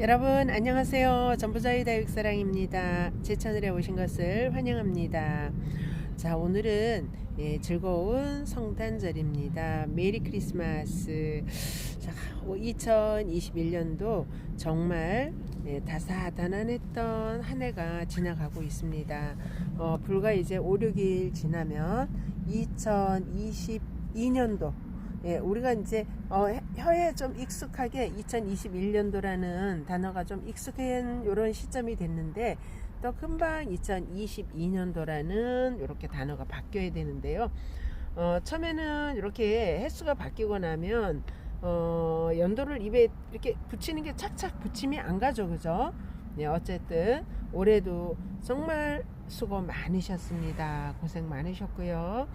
여러분 안녕하세요. 전부자의 다육사랑입니다. 제 채널에 오신 것을 환영합니다. 자 오늘은 예, 즐거운 성탄절입니다. 메리 크리스마스. 자 2021년도 정말 예, 다사다난했던 한 해가 지나가고 있습니다. 어, 불과 이제 5, 6일 지나면 2022년도 예, 우리가 이제 어, 혀에 좀 익숙하게 2021년도라는 단어가 좀 익숙한 이런 시점이 됐는데 또 금방 2022년도라는 이렇게 단어가 바뀌어야 되는데요. 어, 처음에는 이렇게 횟수가 바뀌고 나면 어, 연도를 입에 이렇게 붙이는 게 착착 붙임이 안 가죠, 그죠? 네, 어쨌든 올해도 정말 수고 많으셨습니다. 고생 많으셨고요.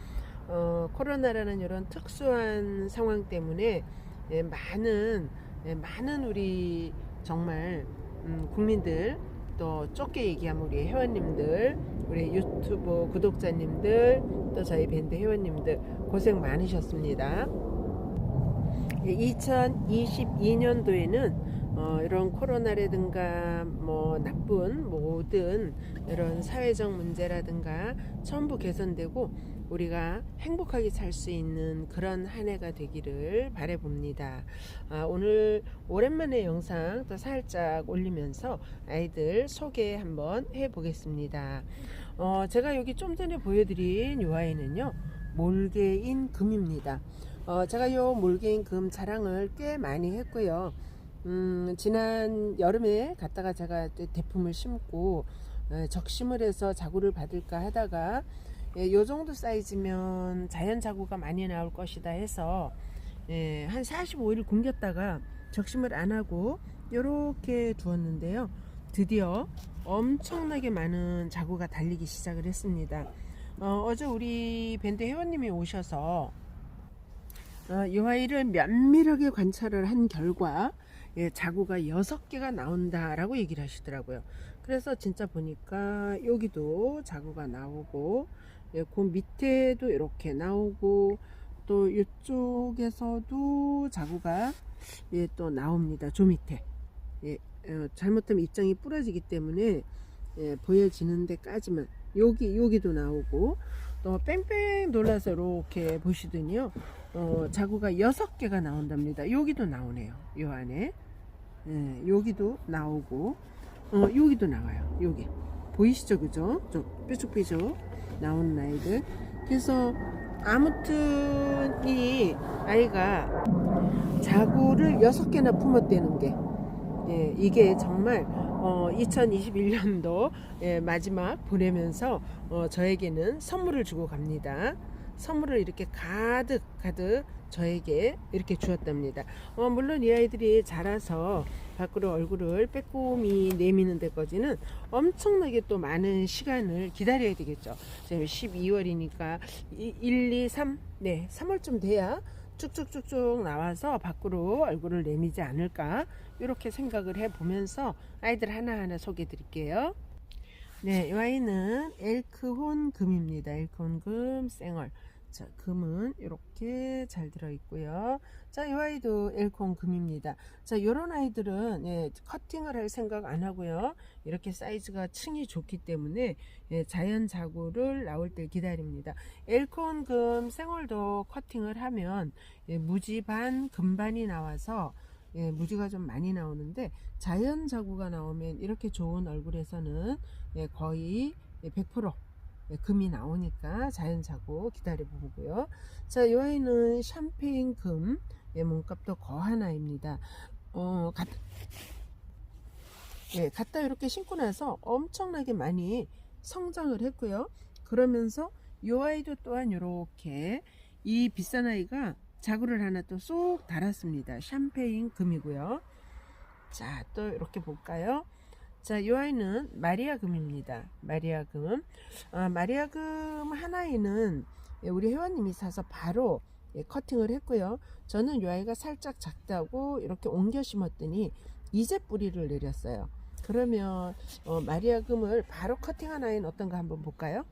어, 코로나라는 이런 특수한 상황 때문에 예, 많은 예, 많은 우리 정말 음, 국민들 또 좁게 얘기하면 우리 회원님들 우리 유튜브 구독자님들 또 저희 밴드 회원님들 고생 많으셨습니다. 2022년도에는 어, 이런 코로나라든가 뭐 나쁜 모든 이런 사회적 문제라든가 전부 개선되고 우리가 행복하게 살 수 있는 그런 한 해가 되기를 바래봅니다. 아, 오늘 오랜만에 영상 또 살짝 올리면서 아이들 소개 한번 해보겠습니다. 어, 제가 여기 좀 전에 보여드린 이 아이는요 몰개인 금입니다. 어, 제가 요 몰개인 금 자랑을 꽤 많이 했고요. 음, 지난 여름에 갔다가 제가 대품을 심고 에, 적심을 해서 자구를 받을까 하다가 예, 요 정도 사이즈면 자연 자구가 많이 나올 것이다 해서 예, 한 45일 굶겼다가 적심을 안 하고 이렇게 두었는데요. 드디어 엄청나게 많은 자구가 달리기 시작을 했습니다. 어, 어제 우리 밴드 회원님이 오셔서 어, 이 아이를 면밀하게 관찰을 한 결과 예, 자구가 6개가 나온다라고 얘기를 하시더라고요. 그래서 진짜 보니까 여기도 자구가 나오고 예, 그 밑에도 이렇게 나오고 또 이쪽에서도 자구가 예, 또 나옵니다. 저 밑에 예, 어, 잘못하면 입장이 부러지기 때문에 예, 보여지는 데까지만 여기 여기도 나오고 또 뺑뺑 돌아서 이렇게 보시더니요 어, 자구가 여섯 개가 나온답니다. 여기도 나오네요. 요 안에 예, 여기도 나오고 어, 여기도 나와요. 여기 보이시죠, 그죠? 저 뾰족뾰족 나온 아이들. 그래서 아무튼 이 아이가 자구를 여섯 개나 품었다는 게 예, 이게 정말 어, 2021년도 예, 마지막 보내면서 어, 저에게는 선물을 주고 갑니다. 선물을 이렇게 가득 가득 저에게 이렇게 주었답니다. 어, 물론 이 아이들이 자라서 밖으로 얼굴을 빼꼼히 내미는 데까지는 엄청나게 또 많은 시간을 기다려야 되겠죠. 지금 12월이니까 1, 2, 3, 네, 3월쯤 돼야 쭉쭉쭉쭉 나와서 밖으로 얼굴을 내미지 않을까 이렇게 생각을 해보면서 아이들 하나하나 소개해 드릴게요. 네, 이 아이는 엘크혼 금입니다. 엘크혼 금 생얼. 자, 금은 이렇게 잘 들어 있고요. 자, 이 아이도 엘콘 금입니다. 자, 요런 아이들은 예, 커팅을 할 생각 안 하고요. 이렇게 사이즈가 층이 좋기 때문에 예, 자연 자구를 나올 때 기다립니다. 엘콘 금 생얼도 커팅을 하면 예, 무지 반 금반이 나와서 예, 무지가 좀 많이 나오는데 자연 자구가 나오면 이렇게 좋은 얼굴에서는 예, 거의 100% 예, 금이 나오니까 자연 자고 기다려 보고요. 자, 이 아이는 샴페인 금, 예, 몸값도 거한 아이입니다. 어, 갖, 예, 갖다 이렇게 신고 나서 엄청나게 많이 성장을 했고요. 그러면서 이 아이도 또한 이렇게 이 비싼 아이가 자구를 하나 또 쏙 달았습니다. 샴페인 금이고요. 자, 또 이렇게 볼까요? 자, 이 아이는 마리아금입니다. 마리아금. 아, 마리아금 하나에는 우리 회원님이 사서 바로 예, 커팅을 했고요. 저는 이 아이가 살짝 작다고 이렇게 옮겨 심었더니 이제 뿌리를 내렸어요. 그러면 어, 마리아금을 바로 커팅한 아이는 어떤가 한번 볼까요?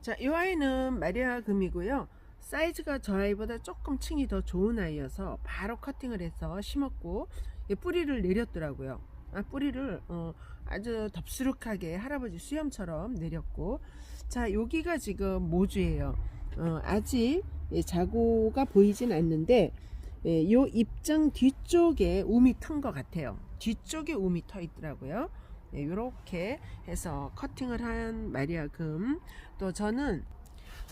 자, 이 아이는 마리아금이고요. 사이즈가 저 아이보다 조금 층이 더 좋은 아이여서 바로 커팅을 해서 심었고 예, 뿌리를 내렸더라고요. 아, 뿌리를 어, 아주 덥수룩하게 할아버지 수염처럼 내렸고 자 여기가 지금 모주예요. 어, 아직 예, 자고가 보이진 않는데 예, 요 입장 뒤쪽에 um이 턴것 같아요. 뒤쪽에 um이 터 있더라고요. 이렇게 해서 커팅을 한 마리아 금. 또 저는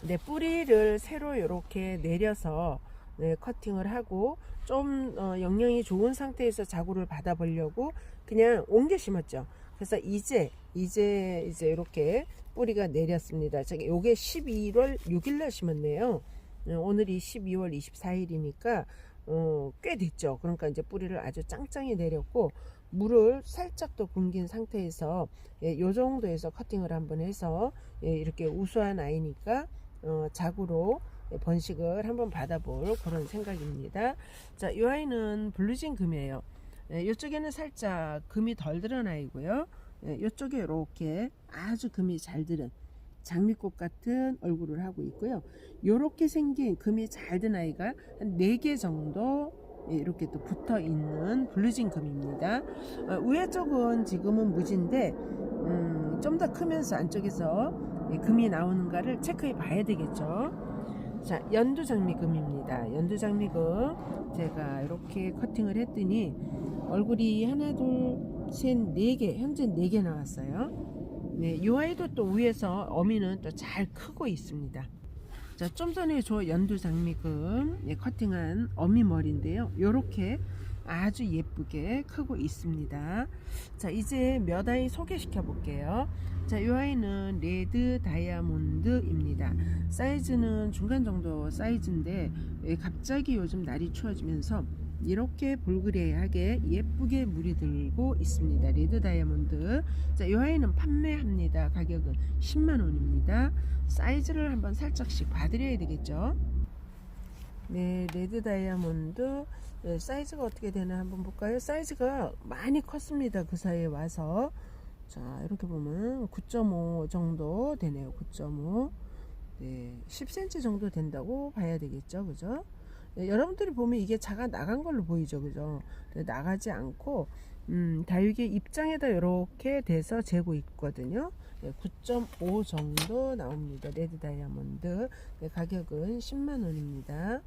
네, 뿌리를 새로 이렇게 내려서 네, 커팅을 하고 좀 어, 영양이 좋은 상태에서 자구를 받아 보려고 그냥 옮겨 심었죠. 그래서 이제 이제 이제 이렇게 뿌리가 내렸습니다. 저기 요게 11월 6일날 심었네요. 어, 오늘이 12월 24일이니까 어, 꽤 됐죠. 그러니까 이제 뿌리를 아주 짱짱이 내렸고 물을 살짝 더 굶긴 상태에서 예, 요 정도에서 커팅을 한번 해서 예, 이렇게 우수한 아이니까 어, 자구로 번식을 한번 받아볼 그런 생각입니다. 자, 이 아이는 블루진 금이에요. 예, 이쪽에는 살짝 금이 덜 들은 아이고요. 예, 이쪽에 이렇게 아주 금이 잘 들은 장미꽃 같은 얼굴을 하고 있고요. 이렇게 생긴 금이 잘 든 아이가 한 4개 정도 예, 이렇게 또 붙어 있는 블루진 금입니다. 어, 위에 쪽은 지금은 무지인데 음, 좀 더 크면서 안쪽에서 예, 금이 나오는가를 체크해 봐야 되겠죠. 자, 연두 장미금입니다. 연두 장미금 제가 이렇게 커팅을 했더니 얼굴이 하나, 둘, 셋, 네 개, 현재 네 개 나왔어요. 네, 이 아이도 또 위에서 어미는 또 잘 크고 있습니다. 자, 좀 전에 저 연두 장미금 예, 커팅한 어미 머리인데요. 요렇게 아주 예쁘게 크고 있습니다. 자, 이제 몇 아이 소개시켜 볼게요. 자, 이 아이는 레드 다이아몬드 입니다. 사이즈는 중간 정도 사이즈인데 예, 갑자기 요즘 날이 추워지면서 이렇게 볼그레하게 예쁘게 물이 들고 있습니다. 레드 다이아몬드. 자, 이 아이는 판매합니다. 가격은 10만 원입니다. 사이즈를 한번 살짝씩 봐드려야 되겠죠. 네, 레드 다이아몬드 네, 사이즈가 어떻게 되나 한번 볼까요? 사이즈가 많이 컸습니다. 그 사이에 와서 자 이렇게 보면 9.5 정도 되네요. 9.5 네, 10cm 정도 된다고 봐야 되겠죠, 그죠? 네, 여러분들이 보면 이게 자가 나간 걸로 보이죠, 그죠? 네, 나가지 않고 음, 다육의 입장에다 이렇게 돼서 재고 있거든요. 네, 9.5 정도 나옵니다. 레드 다이아몬드 네, 가격은 10만 원입니다.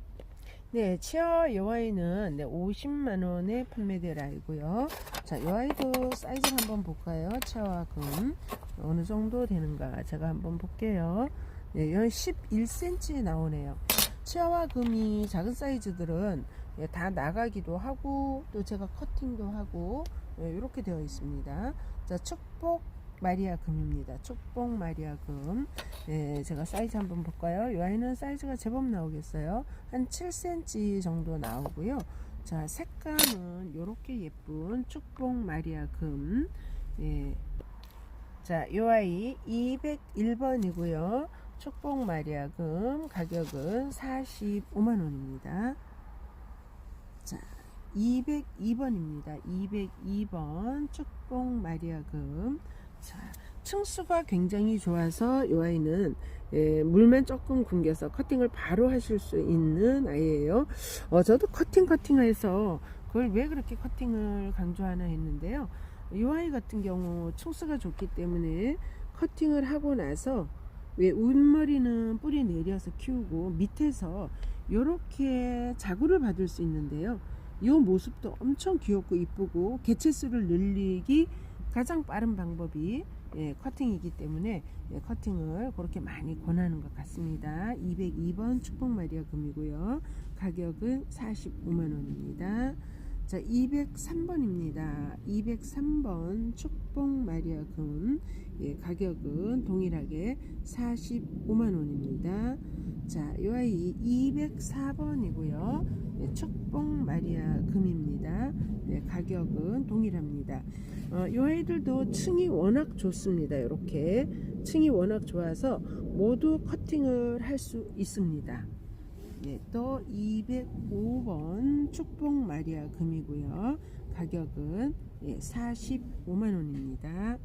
네, 치어 요 아이는 네, 50만 원에 판매될 아이고요. 자, 요 아이도 사이즈 한번 볼까요? 치어와 금 어느 정도 되는가 제가 한번 볼게요. 네, 연 11cm 나오네요. 치아와 금이 작은 사이즈들은 예, 다 나가기도 하고 또 제가 커팅도 하고 예, 이렇게 되어 있습니다. 자, 축복 마리아 금입니다. 축복 마리아 금. 예, 제가 사이즈 한번 볼까요? 이 아이는 사이즈가 제법 나오겠어요. 한 7cm 정도 나오고요. 자, 색감은 이렇게 예쁜 축복 마리아 금. 예. 자, 이 아이 201번이고요. 축복 마리아 금 가격은 45만 원입니다. 자, 202번입니다. 202번 축복 마리아 금. 자, 층수가 굉장히 좋아서 이 아이는 예, 물만 조금 굶겨서 커팅을 바로 하실 수 있는 아이예요. 어, 저도 커팅 커팅해서 그걸 왜 그렇게 커팅을 강조하나 했는데요. 이 아이 같은 경우 층수가 좋기 때문에 커팅을 하고 나서 왜 윗머리는 뿌리 내려서 키우고 밑에서 이렇게 자구를 받을 수 있는데요. 이 모습도 엄청 귀엽고 이쁘고 개체수를 늘리기 가장 빠른 방법이 예, 커팅이기 때문에 예, 커팅을 그렇게 많이 권하는 것 같습니다. 202번 축복 마리아 금이고요. 가격은 45만 원입니다. 자, 203번입니다. 203번 축복 마리아 금 예, 가격은 동일하게 45만 원입니다. 자, 이 아이 204번이고요. 예, 축복 마리아 금입니다. 네, 가격은 동일합니다. 어, 이 아이들도 층이 워낙 좋습니다. 이렇게 층이 워낙 좋아서 모두 커팅을 할 수 있습니다. 네, 또 205번 축복 마리아 금이고요. 가격은 예, 45만 원입니다.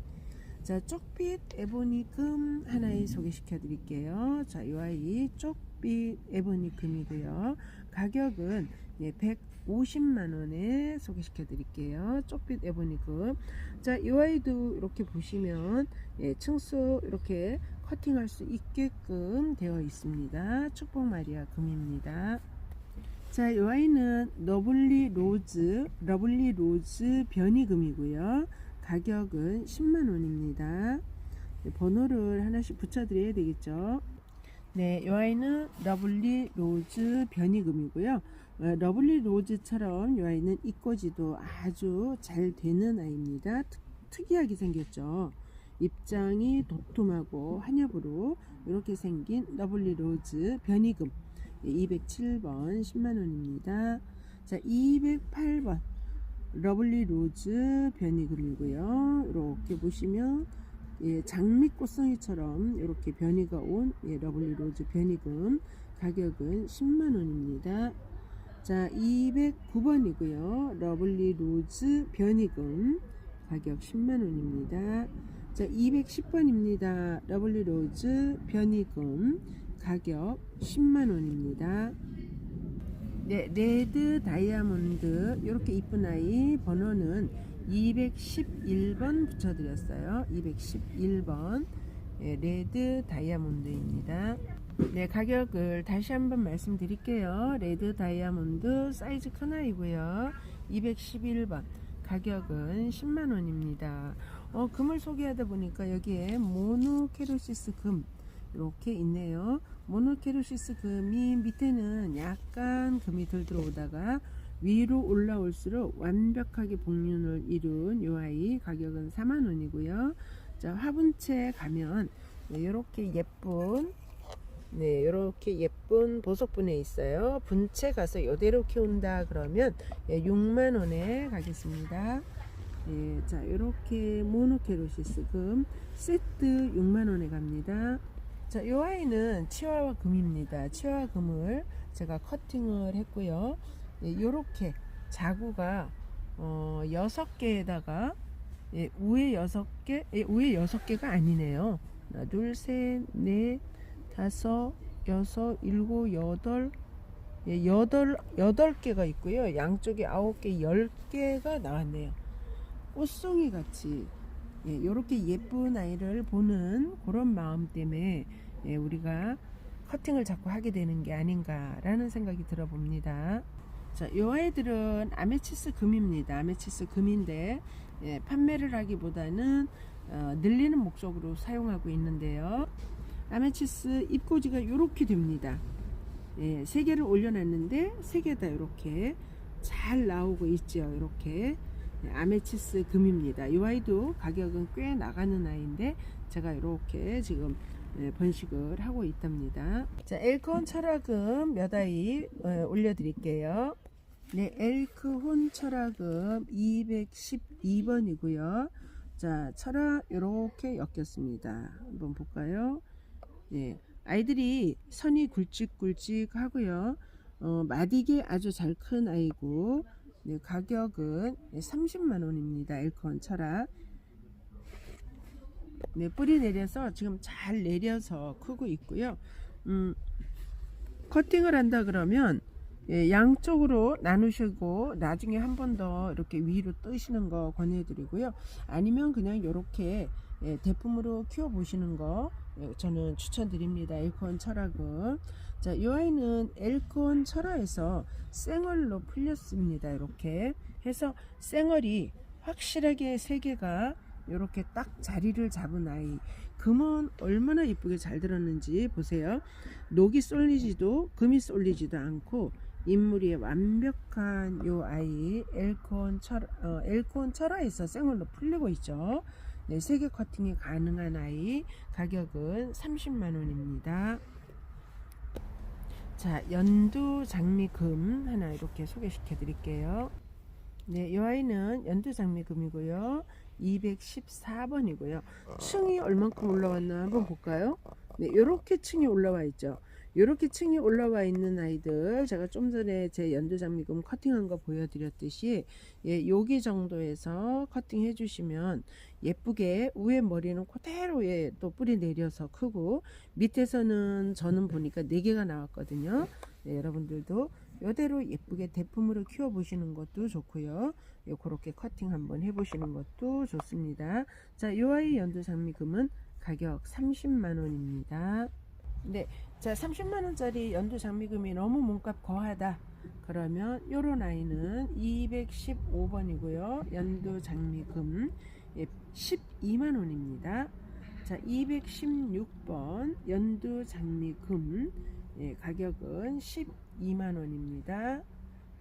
자, 쪽빛 에보니 금 하나에 소개시켜 드릴게요. 자, 이 아이 쪽빛 에보니 금이고요. 가격은 예, 50만 원에 소개시켜 드릴게요. 쪽빛 에보니 금. 자, 이 아이도 이렇게 보시면 예, 층수 이렇게 커팅할 수 있게끔 되어 있습니다. 축복 마리아 금입니다. 자, 이 아이는 러블리 로즈, 러블리 로즈 변이금이고요. 가격은 10만 원입니다. 네, 번호를 하나씩 붙여드려야 되겠죠. 네, 이 아이는 러블리 로즈 변이금이고요. 어, 러블리 로즈처럼 이 아이는 입꼬지도 아주 잘 되는 아이입니다. 특, 특이하게 생겼죠. 입장이 도톰하고 한엽으로 이렇게 생긴 러블리 로즈 변이금 207번 10만원입니다. 자, 208번 러블리 로즈 변이금이고요. 이렇게 보시면 예, 장미꽃송이처럼 이렇게 변이가 온 예, 러블리 로즈 변이금 가격은 10만원입니다. 자, 209번이고요. 러블리 로즈 변이금 가격 10만원입니다. 자, 210번입니다. 러블리 로즈 변이금 가격 10만원입니다. 네, 레드 다이아몬드 이렇게 이쁜 아이 번호는 211번 붙여드렸어요. 211번 예, 레드 다이아몬드입니다. 네, 가격을 다시 한번 말씀드릴게요. 레드 다이아몬드 사이즈 큰 아이고요. 211번 가격은 10만 원입니다. 어, 금을 소개하다 보니까 여기에 모노케로시스 금 이렇게 있네요. 모노케로시스 금이 밑에는 약간 금이 덜 들어오다가 위로 올라올수록 완벽하게 복륜을 이룬 요 아이 가격은 4만 원이고요. 자, 화분채 가면 네, 이렇게 예쁜 네, 이렇게 예쁜 보석분에 있어요. 분채 가서 이대로 키운다 그러면 예, 6만 원에 가겠습니다. 예, 자, 이렇게 모노케로시스 금 세트 6만 원에 갑니다. 자, 이 아이는 치와와 금입니다. 치와와 금을 제가 커팅을 했고요. 예, 요렇게 자구가 어, 6개에다가 예, 우에 6개, 예, 우에 6개가 아니네요. 하나, 둘, 셋, 넷, 다섯, 여섯, 일곱, 여덟, 예, 여덟, 여덟 개가 있고요. 양쪽에 아홉 개, 열 개가 나왔네요. 꽃송이 같이 예, 이렇게 예쁜 아이를 보는 그런 마음 때문에 예, 우리가 커팅을 자꾸 하게 되는 게 아닌가라는 생각이 들어봅니다. 자, 이 아이들은 아메치스 금입니다. 아메치스 금인데 예, 판매를 하기보다는 어, 늘리는 목적으로 사용하고 있는데요. 아메치스 입꼬지가 이렇게 됩니다. 예, 세 개를 올려놨는데 세 개 다 이렇게 잘 나오고 있죠. 이렇게 네, 아메치스 금입니다. 이 아이도 가격은 꽤 나가는 아이인데 제가 이렇게 지금 네, 번식을 하고 있답니다. 자, 엘콘 철학금 몇 아이 어, 올려드릴게요. 네, 엘크혼 철학금 212번이고요. 자, 철학 이렇게 엮였습니다. 한번 볼까요? 네, 아이들이 선이 굵직굵직 하고요. 어, 마디게 아주 잘 큰 아이고 네, 가격은 30만 원입니다. 엘컨 철학. 네, 뿌리 내려서 지금 잘 내려서 크고 있고요. 음, 커팅을 한다 그러면 예, 양쪽으로 나누시고 나중에 한 번 더 이렇게 위로 뜨시는 거 권해드리고요. 아니면 그냥 이렇게 예, 대품으로 키워 보시는 거 예, 저는 추천드립니다. 엘콘 철학은 자, 이 아이는 엘콘 철화에서 생얼로 풀렸습니다. 이렇게 해서 생얼이 확실하게 세 개가 이렇게 딱 자리를 잡은 아이. 금은 얼마나 이쁘게 잘 들었는지 보세요. 녹이 쏠리지도 금이 쏠리지도 않고 인물이 완벽한 요 아이 엘콘 철 어, 엘콘 철화에서 생얼로 풀리고 있죠. 네, 세개 커팅이 가능한 아이 가격은 30만 원입니다. 자, 연두 장미금 하나 이렇게 소개시켜 드릴게요. 네, 이 아이는 연두 장미금이고요. 214번이고요. 층이 얼만큼 올라왔나 한번 볼까요? 네, 이렇게 층이 올라와 있죠. 이렇게 층이 올라와 있는 아이들 제가 좀 전에 제 연두 장미금 커팅한 거 보여드렸듯이 예, 여기 정도에서 커팅 해주시면 예쁘게 위에 머리는 그대로에 또 뿌리 내려서 크고 밑에서는 저는 보니까 4개가 나왔거든요. 네, 여러분들도 이대로 예쁘게 대품으로 키워 보시는 것도 좋고요. 그렇게 커팅 한번 해 보시는 것도 좋습니다. 자, 요 아이 연두 장미금은 가격 30만 원입니다. 네. 자, 30만 원짜리 연두 장미금이 너무 몸값 거하다. 그러면 요런 아이는 215번이고요. 연두 장미금 예, 12만 원입니다. 자, 216번 연두 장미금 예, 가격은 12만 원입니다.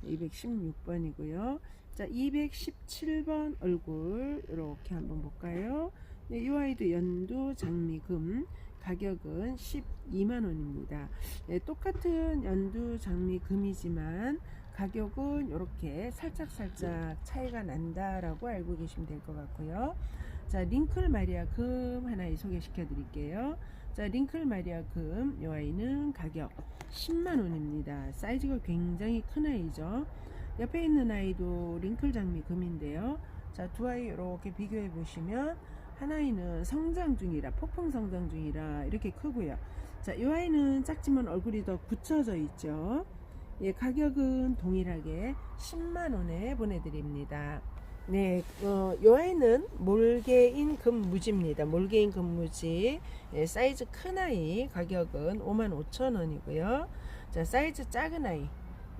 216번이고요. 자, 217번 얼굴 이렇게 한번 볼까요? 네, 이 아이도 연두 장미금 가격은 12만 원입니다. 네, 똑같은 연두 장미 금이지만 가격은 이렇게 살짝 살짝 차이가 난다라고 알고 계시면 될 것 같고요. 자, 링클 마리아 금 하나 소개시켜 드릴게요. 자, 링클 마리아 금, 이 아이는 가격 10만 원입니다. 사이즈가 굉장히 큰 아이죠. 옆에 있는 아이도 링클 장미 금인데요. 자, 두 아이 이렇게 비교해 보시면 한 아이는 성장 중이라 폭풍 성장 중이라 이렇게 크고요. 자, 이 아이는 작지만 얼굴이 더 굳혀져 있죠. 예, 가격은 동일하게 10만 원에 보내드립니다. 네, 어, 요 아이는 몰개인 금무지입니다. 몰개인 금무지. 예, 사이즈 큰 아이 가격은 5만 5천 원이고요. 자, 사이즈 작은 아이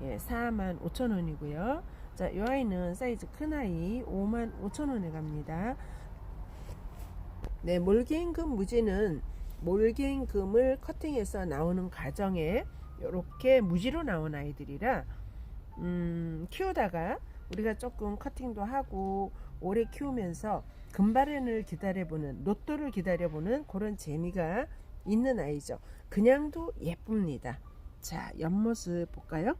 예, 4만 5천 원이고요. 자, 요 아이는 사이즈 큰 아이 5만 5천 원에 갑니다. 네, 몰개인 금 무지는 몰개인 금을 커팅해서 나오는 과정에 이렇게 무지로 나온 아이들이라 음, 키우다가 우리가 조금 커팅도 하고 오래 키우면서 금발현을 기다려보는 로또를 기다려보는 그런 재미가 있는 아이죠. 그냥도 예쁩니다. 자, 옆모습 볼까요?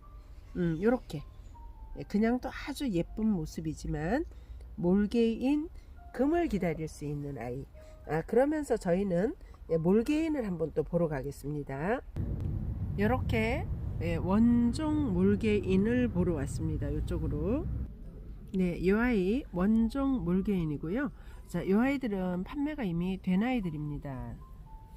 음, 요렇게 그냥도 아주 예쁜 모습이지만 몰개인 금을 기다릴 수 있는 아이. 아, 그러면서 저희는 예, 몰개인을 한번 또 보러 가겠습니다. 이렇게 예, 원종 몰개인을 보러 왔습니다. 이쪽으로. 네, 이 아이 원종 몰개인이고요. 자, 이 아이들은 판매가 이미 된 아이들입니다.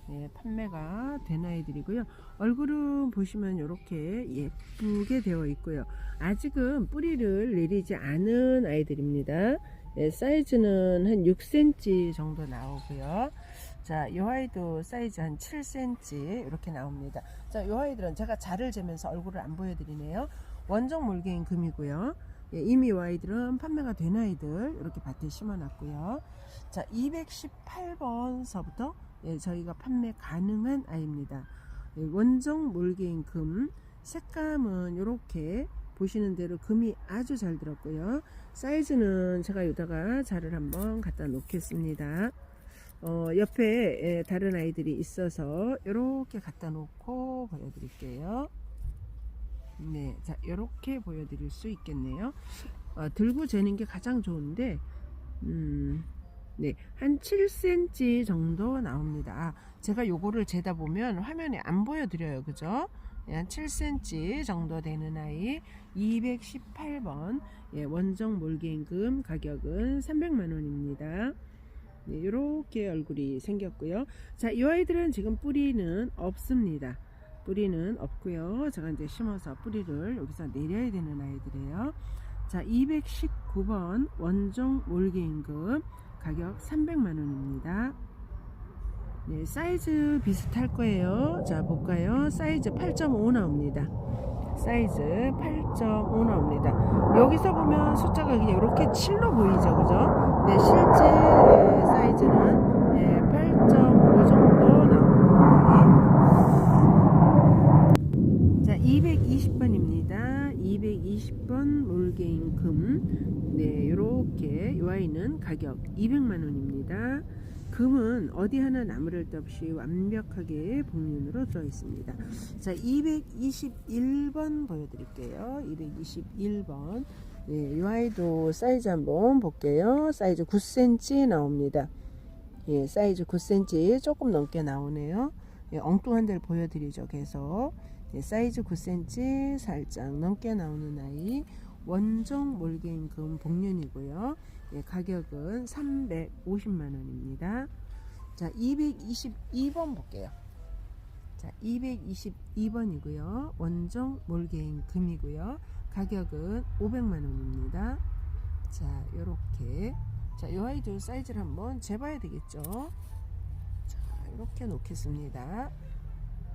네, 판매가 된 아이들이고요. 얼굴은 보시면 이렇게 예쁘게 되어 있고요. 아직은 뿌리를 내리지 않은 아이들입니다. 네, 사이즈는 한 6cm 정도 나오고요. 자, 이 아이도 사이즈 한 7cm 이렇게 나옵니다. 자, 이 아이들은 제가 자를 재면서 얼굴을 안 보여드리네요. 원종 몰개인 금이고요. 예, 이미 이 아이들은 판매가 된 아이들 이렇게 밭에 심어놨고요. 자, 218번서부터 예, 저희가 판매 가능한 아이입니다. 예, 원종 몰개인 금 색감은 이렇게 보시는 대로 금이 아주 잘 들었고요. 사이즈는 제가 여기다가 자를 한번 갖다 놓겠습니다. 어, 옆에 예, 다른 아이들이 있어서 이렇게 갖다 놓고 보여드릴게요. 네, 자 이렇게 보여드릴 수 있겠네요. 어, 들고 재는 게 가장 좋은데, 음, 네, 한 7cm 정도 나옵니다. 아, 제가 요거를 재다 보면 화면에 안 보여드려요, 그죠? 예, 한 7cm 정도 되는 아이 218번 예, 원정 몰개임금 가격은 300만 원입니다. 네, 이렇게 얼굴이 생겼고요. 자, 이 아이들은 지금 뿌리는 없습니다. 뿌리는 없고요. 제가 이제 심어서 뿌리를 여기서 내려야 되는 아이들이에요. 자, 219번 원종 몰개임금 가격 300만 원입니다. 네, 사이즈 비슷할 거예요. 자, 볼까요? 사이즈 8.5 나옵니다. 사이즈 8.5 나옵니다. 여기서 보면 숫자가 그냥 이렇게 7로 보이죠, 그죠? 네, 실제 예, 사이즈는 예, 8.5 정도 나옵니다. 자, 220번입니다. 220번 몰개인 금. 네, 이렇게 이 아이는 가격 200만 원입니다. 금은 어디 하나 나무랄 데 없이 완벽하게 복륜으로 들어 있습니다. 자, 221번 보여드릴게요. 221번. 네, 이 아이도 사이즈 한번 볼게요. 사이즈 9cm 나옵니다. 예, 사이즈 9cm 조금 넘게 나오네요. 예, 엉뚱한 데를 보여드리죠. 계속. 예, 사이즈 9cm 살짝 넘게 나오는 아이. 원종 몰개임금 복륜이고요. 예, 가격은 350만 원입니다. 자, 222번 볼게요. 자, 222번이고요. 원종 몰개인 금이고요. 가격은 500만 원입니다. 자, 요렇게. 자, 요 아이들 사이즈를 한번 재봐야 되겠죠. 자, 이렇게 놓겠습니다.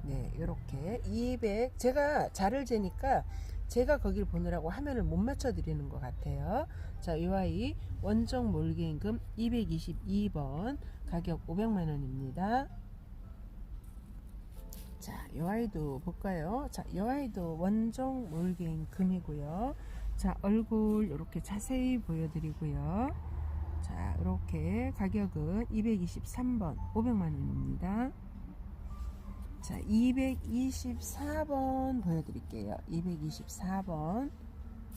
네, 요렇게 200. 제가 자를 재니까 제가 거길 보느라고 화면을 못 맞춰 드리는 것 같아요. 자, 요 아이 원종 몰개인금 222번 가격 500만 원입니다. 자, 요 아이도 볼까요? 자, 요 아이도 원종 몰개인 금이고요. 자, 얼굴 이렇게 자세히 보여드리고요. 자, 이렇게 가격은 223번 500만 원입니다. 자, 224번 보여드릴게요. 224번.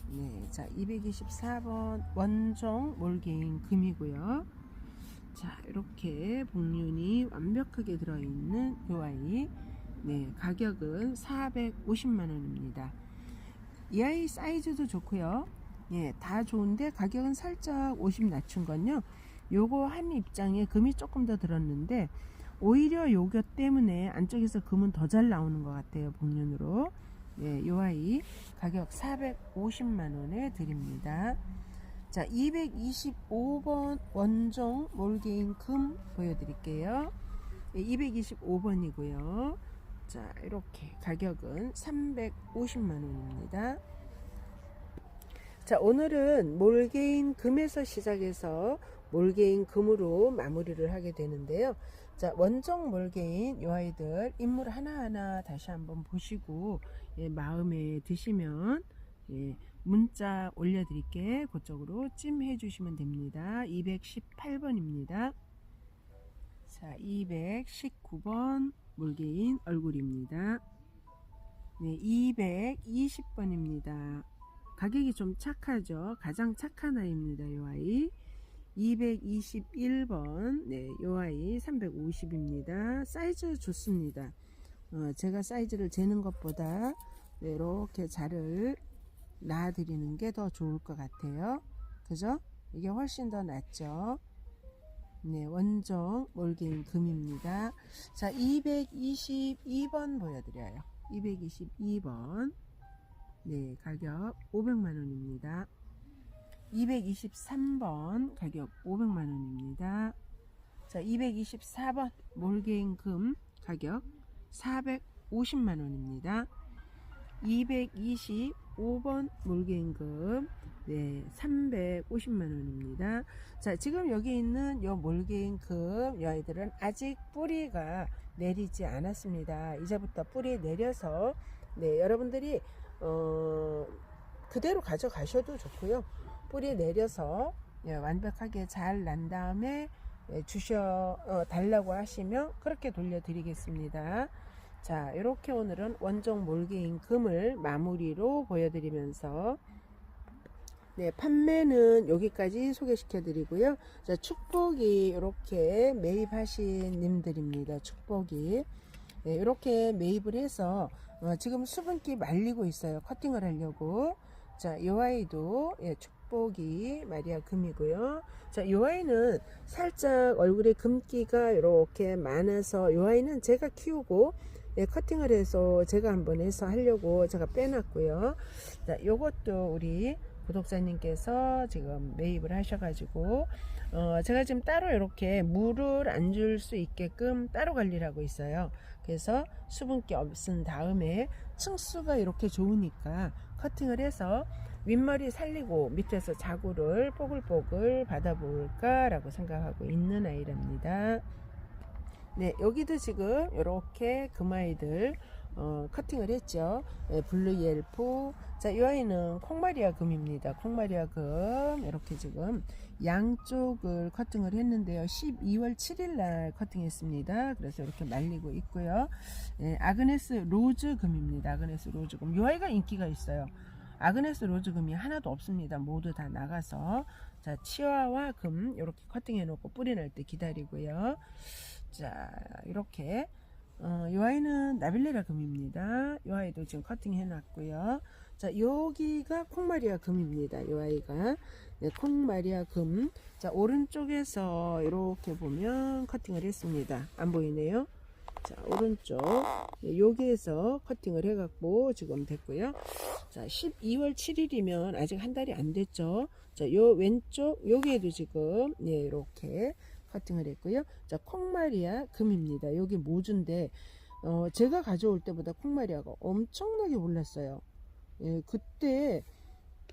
네, 자, 224번 원종 몰개인 금이고요. 자, 이렇게 복륜이 완벽하게 들어있는 요 아이. 네, 가격은 450만 원입니다. 이 아이 사이즈도 좋고요. 예, 다 좋은데 가격은 살짝 50 낮춘 건요. 요거 한 입장에 금이 조금 더 들었는데 오히려 요거 때문에 안쪽에서 금은 더 잘 나오는 것 같아요. 복륜으로. 예, 요 아이 가격 450만 원에 드립니다. 자, 225번 원종 몰개인 금 보여드릴게요. 예, 225번이고요. 자, 이렇게 가격은 350만 원입니다. 자, 오늘은 몰개인 금에서 시작해서 몰개인 금으로 마무리를 하게 되는데요. 자, 원종 몰개인 요 아이들 인물 하나하나 다시 한번 보시고 예, 마음에 드시면 예, 문자 올려드릴게 그쪽으로 찜해 주시면 됩니다. 218번입니다. 자, 219번 몰개인 얼굴입니다. 네, 220번입니다. 가격이 좀 착하죠. 가장 착한 아이입니다. 이 아이. 221번. 네, 이 아이 350입니다. 사이즈 좋습니다. 어, 제가 사이즈를 재는 것보다 네, 이렇게 자를 놔드리는 게 더 좋을 것 같아요. 그죠? 이게 훨씬 더 낫죠. 네, 원정 몰개인 금입니다. 자, 222번 보여드려요. 222번. 네, 가격 500만 원입니다. 223번 가격 500만 원입니다. 자, 224번 몰개인 금 가격 450만 원입니다. 225번 몰개인금 네 350만 원입니다 자 지금 여기 있는 요 몰개인금 이 아이들은 아직 뿌리가 내리지 않았습니다 이제부터 뿌리 내려서 네 여러분들이 어 그대로 가져가셔도 좋고요 뿌리 내려서 예, 완벽하게 잘 난 다음에 예, 주셔 어, 달라고 하시면 그렇게 돌려 드리겠습니다. 자 이렇게 오늘은 원종 몰개인 금을 마무리로 보여드리면서 네 판매는 여기까지 소개시켜 드리고요. 자 축복이 이렇게 매입하신 님들입니다. 축복이. 네, 이렇게 매입을 해서 어, 지금 수분기 말리고 있어요. 커팅을 하려고. 자 이 아이도 예, 축 복이 마리아 금이고요 자이 아이는 살짝 얼굴에 금기가 이렇게 많아서 이 아이는 제가 키우고 예, 커팅을 해서 제가 한번 해서 하려고 제가 빼놨고요. 자, 요것도 우리 구독자님께서 지금 매입을 하셔가지고 어, 제가 지금 따로 이렇게 물을 안 줄 수 있게끔 따로 관리를 하고 있어요. 그래서 수분기 없은 다음에 층수가 이렇게 좋으니까 커팅을 해서 윗머리 살리고 밑에서 자구를 뽀글뽀글 받아볼까 라고 생각하고 있는 아이랍니다. 네, 여기도 지금 이렇게 금아이들 어, 커팅을 했죠. 네, 블루옐포. 자, 이 아이는 콩마리아 금입니다. 콩마리아 금. 이렇게 지금 양쪽을 커팅을 했는데요. 12월 7일 날 커팅했습니다. 그래서 이렇게 말리고 있고요. 네, 아그네스 로즈 금입니다. 아그네스 로즈 금. 이 아이가 인기가 있어요. 아그네스 로즈 금이 하나도 없습니다. 모두 다 나가서. 자, 치와와 금 이렇게 커팅해 놓고 뿌리 날 때 기다리고요. 자, 이렇게 어, 이 아이는 나빌레라 금입니다. 이 아이도 지금 커팅 해놨고요. 자, 여기가 콩마리아 금입니다. 이 아이가 네, 콩마리아 금. 자, 오른쪽에서 이렇게 보면 커팅을 했습니다. 안 보이네요. 자 오른쪽 예, 여기에서 커팅을 해갖고 지금 됐고요. 자 12월 7일이면 아직 한 달이 안 됐죠. 자요 왼쪽 여기에도 지금 예 이렇게 커팅을 했고요. 자 콩마리아 금입니다. 여기 모주인데 어, 제가 가져올 때보다 콩마리아가 엄청나게 올랐어요. 예, 그때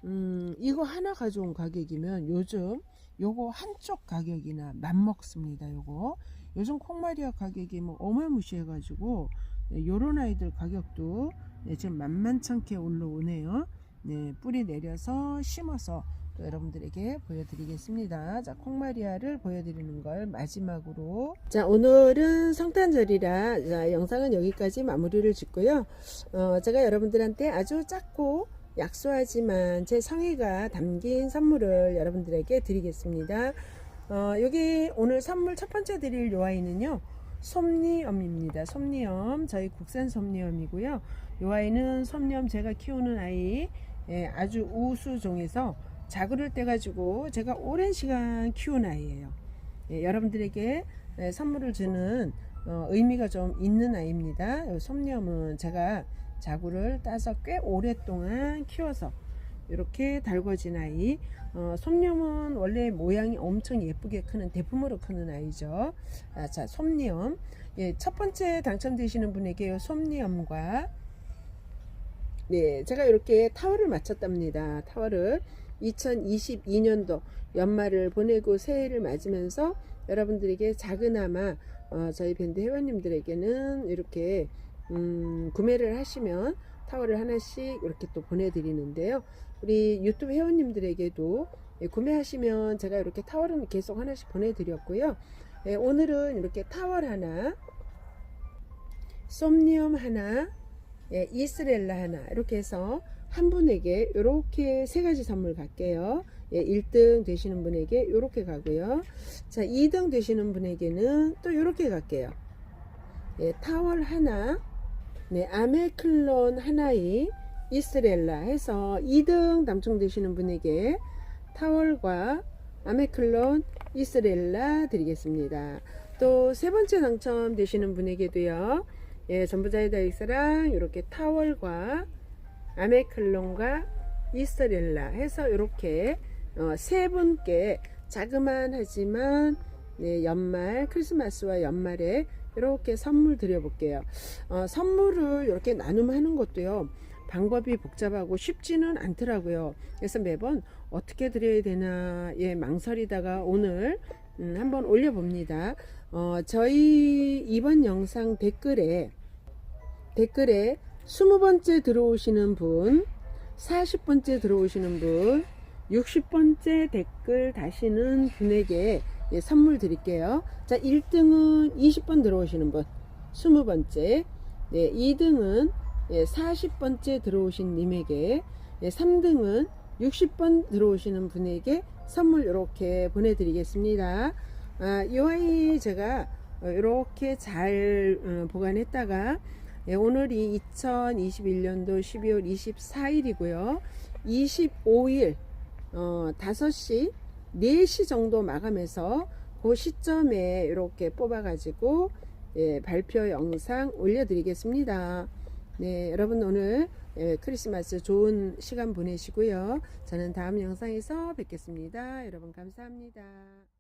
음, 이거 하나 가져온 가격이면 요즘 요거 한쪽 가격이나 맞먹습니다. 요거 요즘 콩마리아 가격이 뭐 어마무시해 가지고 네, 요런 아이들 가격도 네, 지금 만만찮게 올라오네요. 네, 뿌리 내려서 심어서 또 여러분들에게 보여드리겠습니다. 자, 콩마리아를 보여드리는 걸 마지막으로. 자, 오늘은 성탄절이라 자, 영상은 여기까지 마무리를 짓고요. 어, 제가 여러분들한테 아주 작고 약소하지만 제 성의가 담긴 선물을 여러분들에게 드리겠습니다. 어, 여기 오늘 선물 첫 번째 드릴 요 아이는요. 솜니엄입니다. 솜니엄 저희 국산 솜니엄이고요. 요 아이는 솜니엄 제가 키우는 아이 예, 아주 우수종에서 자그를 떼 가지고 제가 오랜 시간 키운 아이예요. 예, 여러분들에게 예, 선물을 주는 어, 의미가 좀 있는 아이입니다. 요 솜니엄은 제가 자구를 따서 꽤 오랫동안 키워서 이렇게 달궈진 아이. 어, 솜념은 원래 모양이 엄청 예쁘게 크는 대품으로 크는 아이죠. 아, 자, 솜니엄. 예, 첫 번째 당첨되시는 분에게 솜니엄과 네, 제가 이렇게 타월을 맞췄답니다. 타월을 2022년도 연말을 보내고 새해를 맞으면서 여러분들에게 작은아마 어, 저희 밴드 회원님들에게는 이렇게 음, 구매를 하시면 타월을 하나씩 이렇게 또 보내드리는데요. 우리 유튜브 회원님들에게도 예, 구매하시면 제가 이렇게 타월은 계속 하나씩 보내드렸고요. 예, 오늘은 이렇게 타월 하나, 솜니엄 하나, 예, 이스렐라 하나 이렇게 해서 한 분에게 이렇게 세 가지 선물 갈게요. 예, 1등 되시는 분에게 이렇게 가고요. 자, 2등 되시는 분에게는 또 이렇게 갈게요. 예, 타월 하나, 네, 아메클론 하나이 이스렐라 해서 2등 당첨되시는 분에게 타월과 아메클론 이스렐라 드리겠습니다. 또 세 번째 당첨되시는 분에게도요. 예, 전부자의 다익스랑 이렇게 타월과 아메클론과 이스렐라 해서 이렇게 어, 세 분께 자그만 하지만 네, 연말 크리스마스와 연말에 이렇게 선물 드려볼게요. 어, 선물을 이렇게 나눔하는 것도요. 방법이 복잡하고 쉽지는 않더라고요. 그래서 매번 어떻게 드려야 되나 예 망설이다가 오늘 음, 한번 올려봅니다. 어, 저희 이번 영상 댓글에 댓글에 20번째 들어오시는 분, 40번째 들어오시는 분, 60번째 댓글 다시는 분에게 예, 선물 드릴게요. 자, 1등은 20번 들어오시는 분, 20번째. 네, 2등은 예, 40번째 들어오신 님에게, 예, 3등은 60번 들어오시는 분에게 선물 이렇게 보내드리겠습니다. 아, 이 아이 제가 이렇게 잘 어, 보관했다가 예, 오늘이 2021년도 12월 24일이고요. 25일 어, 5시 4시 정도 마감해서 그 시점에 이렇게 뽑아가지고 예, 발표 영상 올려드리겠습니다. 네, 여러분 오늘 예, 크리스마스 좋은 시간 보내시고요. 저는 다음 영상에서 뵙겠습니다. 여러분 감사합니다.